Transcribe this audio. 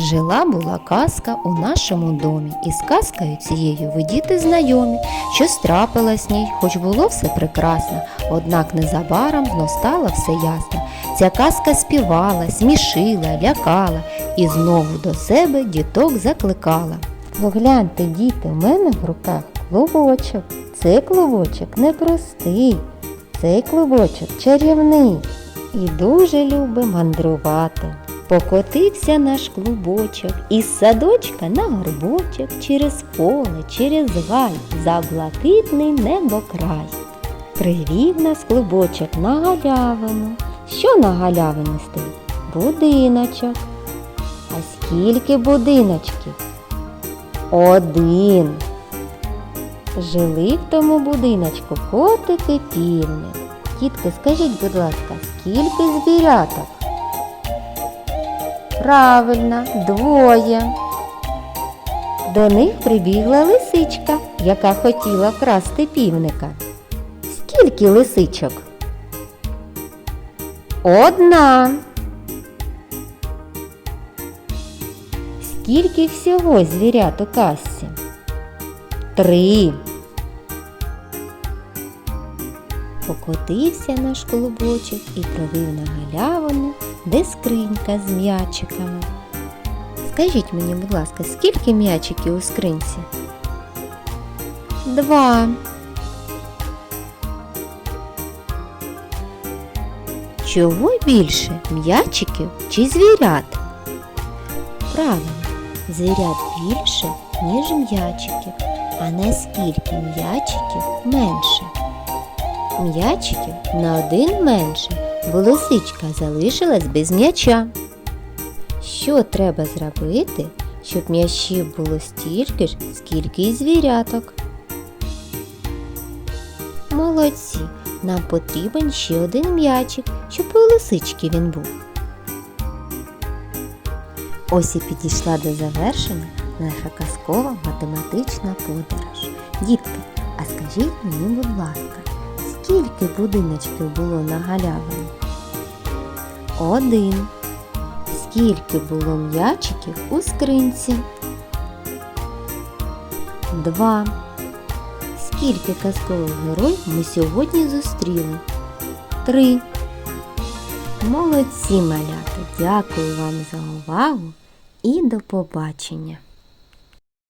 Жила була казка у нашому домі, і з казкою цією ви діти знайомі, що трапилось ній, хоч було все прекрасно, однак незабаром знов стало все ясно. Ця казка співала, смішила, лякала і знову до себе діток закликала. Погляньте, діти, в мене в руках клубочок. Цей клубочок непростий, цей клубочок чарівний і дуже любить мандрувати. Покотився наш клубочок із садочка на горбочок, через поле, через гай, за блакитний небокрай. Привів нас клубочок на галявину. Що на галявині стоїть? Будиночок. А скільки будиночків? Один. Жили в тому будиночку котик і півник. Дітки, скажіть, будь ласка, скільки звіряток? Правильно, двоє. До них прибігла лисичка, яка хотіла вкрасти півника. Скільки лисичок? Одна. Скільки всього звірят у касці? Три. Покотився наш клубочок і провів на галявину, де скринька з м'ячиками. Скажіть мені, будь ласка, скільки м'ячиків у скринці? Два. Чого більше м'ячиків чи звірят? Правильно, звірят більше, ніж м'ячиків. А наскільки м'ячиків менше? М'ячиків на один менше, бо лисичка залишилась без м'яча. Що треба зробити, щоб м'ячів було стільки ж, скільки й звіряток? Молодці! Нам потрібен ще один м'ячик, щоб у лисички він був. Ось і підійшла до завершення наша казкова математична подорож. Дітки, а скажіть мені, будь ласка, скільки будиночків було на галявині? Один. Скільки було м'ячиків у скринці? Два. Скільки казкових героїв ми сьогодні зустріли? Три. Молодці малята! Дякую вам за увагу і до побачення!